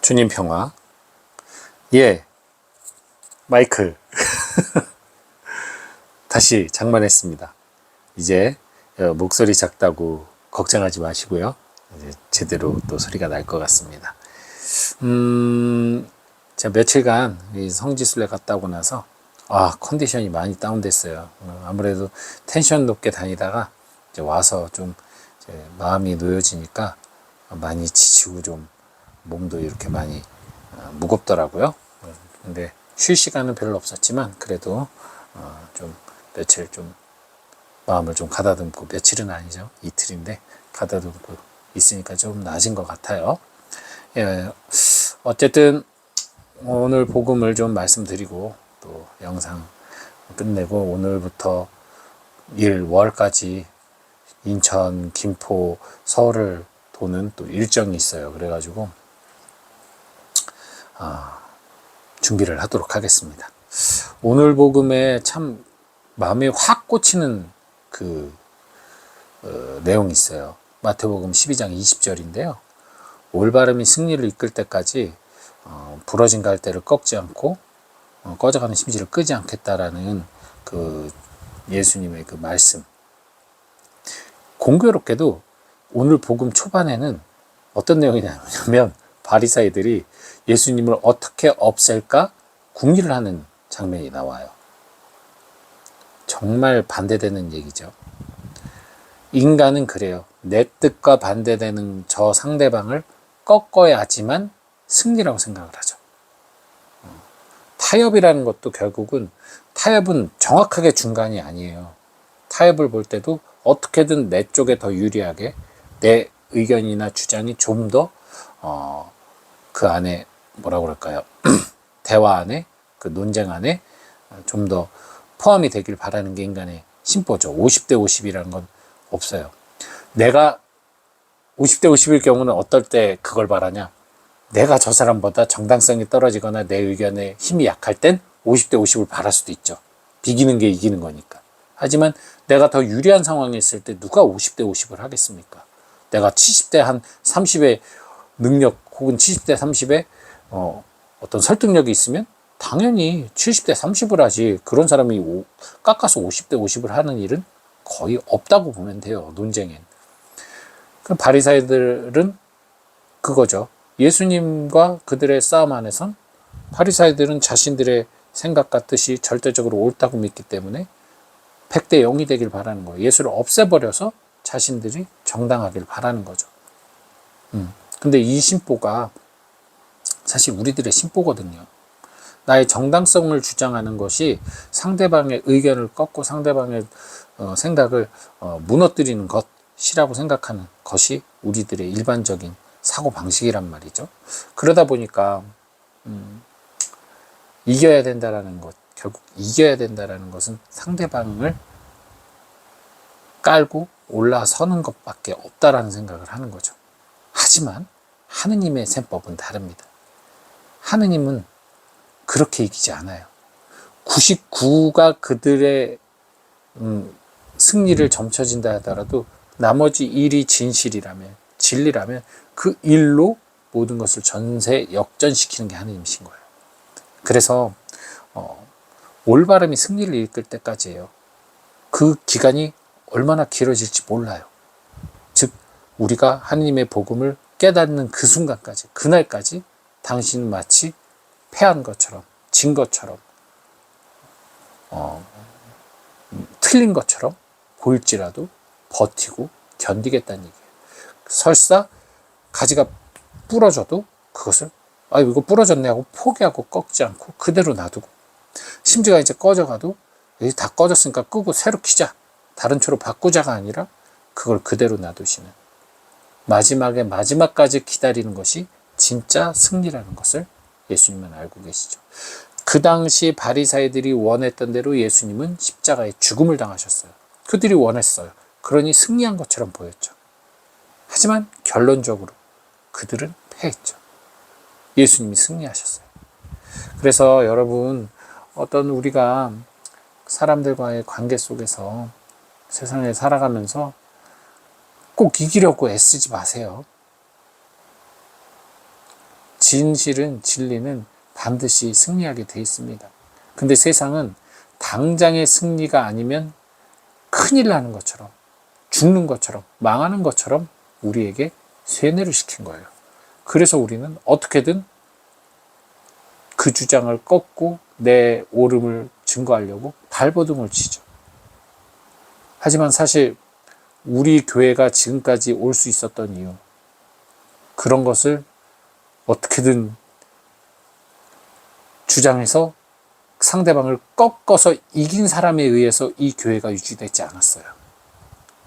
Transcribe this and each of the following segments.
주님 평화. 예, 마이클. 다시 장만했습니다. 이제 어, 목소리 작다고 걱정하지 마시고요. 이제 제대로 또 소리가 날 것 같습니다. 음, 제가 며칠간 이 성지순례 갔다 오고 나서 아 컨디션이 많이 다운됐어요. 어, 아무래도 텐션 높게 다니다가 이제 와서 좀 이제 마음이 놓여지니까 많이 지치고 좀 몸도 이렇게 많이 어, 무겁더라고요. 어, 근데 쉴 시간은 별로 없었지만 그래도 어, 좀 며칠 좀 마음을 좀 가다듬고 며칠은 아니죠 이틀인데 가다듬고 있으니까 좀 나아진 것 같아요. 예, 어쨌든 오늘 복음을 좀 말씀드리고 또 영상 끝내고 오늘부터 1, 월까지 인천, 김포, 서울을 도는 또 일정이 있어요. 그래가지고 아, 준비를 하도록 하겠습니다. 오늘 복음에 참 마음에 확 꽂히는 그 어, 내용이 있어요. 마태복음 12장 20절인데요. 올바름이 승리를 이끌 때까지 어, 부러진 갈대를 꺾지 않고 어, 꺼져가는 심지를 끄지 않겠다라는 그 예수님의 그 말씀. 공교롭게도 오늘 복음 초반에는 어떤 내용이냐면 바리사이들이 예수님을 어떻게 없앨까 궁리를 하는 장면이 나와요. 정말 반대되는 얘기죠. 인간은 그래요. 내 뜻과 반대되는 저 상대방을 꺾어야지만 승리라고 생각을 하죠. 타협이라는 것도 결국은 타협은 정확하게 중간이 아니에요. 타협을 볼 때도 어떻게든 내 쪽에 더 유리하게 내 의견이나 주장이 좀 더, 어, 그 안에 뭐라고 그럴까요? 대화 안에, 그 논쟁 안에 좀 더 포함이 되길 바라는 게 인간의 심보죠. 50대 50이라는 건 없어요. 내가 50대 50일 경우는 어떨 때 그걸 바라냐? 내가 저 사람보다 정당성이 떨어지거나 내 의견에 힘이 약할 땐 50대 50을 바랄 수도 있죠. 비기는 게 이기는 거니까. 하지만 내가 더 유리한 상황에 있을 때 누가 50대 50을 하겠습니까? 내가 70대 한 30의 능력 혹은 70대 30의 어, 어떤 설득력이 있으면 당연히 70대 30을 하지 그런 사람이 오, 깎아서 50대 50을 하는 일은 거의 없다고 보면 돼요. 논쟁엔. 그 바리사이들은 그거죠. 예수님과 그들의 싸움 안에선 바리사이들은 자신들의 생각과 뜻이 절대적으로 옳다고 믿기 때문에 100대 0이 되길 바라는 거예요. 예수를 없애버려서 자신들이 정당하길 바라는 거죠. 음. 근데 이 심보가 사실 우리들의 심보거든요. 나의 정당성을 주장하는 것이 상대방의 의견을 꺾고 상대방의 어, 생각을 어, 무너뜨리는 것이라고 생각하는 것이 우리들의 일반적인 사고 방식이란 말이죠. 그러다 보니까 음, 이겨야 된다라는 것, 결국 이겨야 된다라는 것은 상대방을 깔고 올라서는 것밖에 없다라는 생각을 하는 거죠. 하지만 하느님의 셈법은 다릅니다. 하느님은 그렇게 이기지 않아요. 99가 그들의 음, 승리를 점쳐진다 하더라도 나머지 일이 진실이라면 진리라면 그 일로 모든 것을 전세 역전시키는 게 하느님이신 거예요. 그래서 어, 올바름이 승리를 이끌 때까지예요. 그 기간이 얼마나 길어질지 몰라요. 즉 우리가 하느님의 복음을 깨닫는 그 순간까지 그날까지 당신은 마치 패한 것처럼 진 것처럼 어, 틀린 것처럼 보일지라도 버티고 견디겠다는 얘기예요. 설사 가지가 부러져도 그것을 아 이거 부러졌네 하고 포기하고 꺾지 않고 그대로 놔두고 심지어 이제 꺼져가도 다 꺼졌으니까 끄고 새로 키자 다른 초로 바꾸자가 아니라 그걸 그대로 놔두시는 마지막에 마지막까지 기다리는 것이 진짜 승리라는 것을 예수님은 알고 계시죠. 그 당시 바리사이들이 원했던 대로 예수님은 십자가에 죽음을 당하셨어요. 그들이 원했어요. 그러니 승리한 것처럼 보였죠. 하지만 결론적으로 그들은 패했죠. 예수님이 승리하셨어요. 그래서 여러분 어떤 우리가 사람들과의 관계 속에서 세상에 살아가면서 꼭 이기려고 애쓰지 마세요. 진실은 진리는 반드시 승리하게 돼 있습니다. 근데 세상은 당장의 승리가 아니면 큰일 나는 것처럼 죽는 것처럼 망하는 것처럼 우리에게 세뇌를 시킨 거예요. 그래서 우리는 어떻게든 그 주장을 꺾고 내 옳음을 증거하려고 발버둥을 치죠. 하지만 사실 우리 교회가 지금까지 올 수 있었던 이유, 그런 것을 어떻게든 주장해서 상대방을 꺾어서 이긴 사람에 의해서 이 교회가 유지되지 않았어요.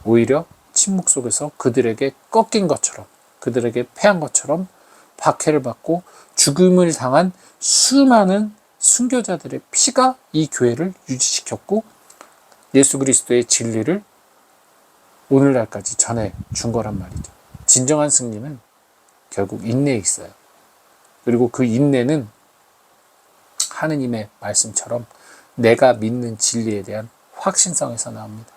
오히려 침묵 속에서 그들에게 꺾인 것처럼, 그들에게 패한 것처럼 박해를 받고 죽음을 당한 수많은 순교자들의 피가 이 교회를 유지시켰고 예수 그리스도의 진리를 오늘날까지 전해 준 거란 말이죠. 진정한 승리는 결국 인내에 있어요. 그리고 그 인내는 하느님의 말씀처럼 내가 믿는 진리에 대한 확신성에서 나옵니다.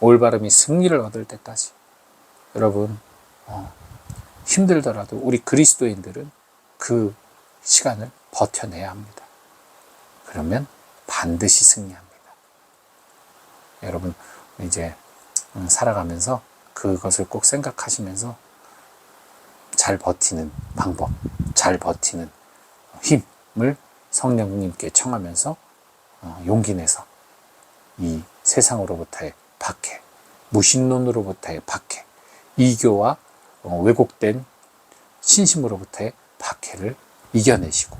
올바름이 승리를 얻을 때까지. 여러분, 어, 힘들더라도 우리 그리스도인들은 그 시간을 버텨내야 합니다. 그러면 반드시 승리합니다. 여러분, 이제 음, 살아가면서 그것을 꼭 생각하시면서 잘 버티는 방법, 잘 버티는 힘을 성령님께 청하면서 어, 용기 내서 이 세상으로부터의 박해, 무신론으로부터의 박해, 이교와 어, 왜곡된 신심으로부터의 박해를 이겨내시고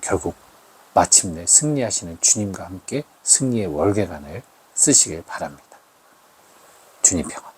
결국 마침내 승리하시는 주님과 함께 승리의 월계관을 쓰시길 바랍니다. 주님 평안.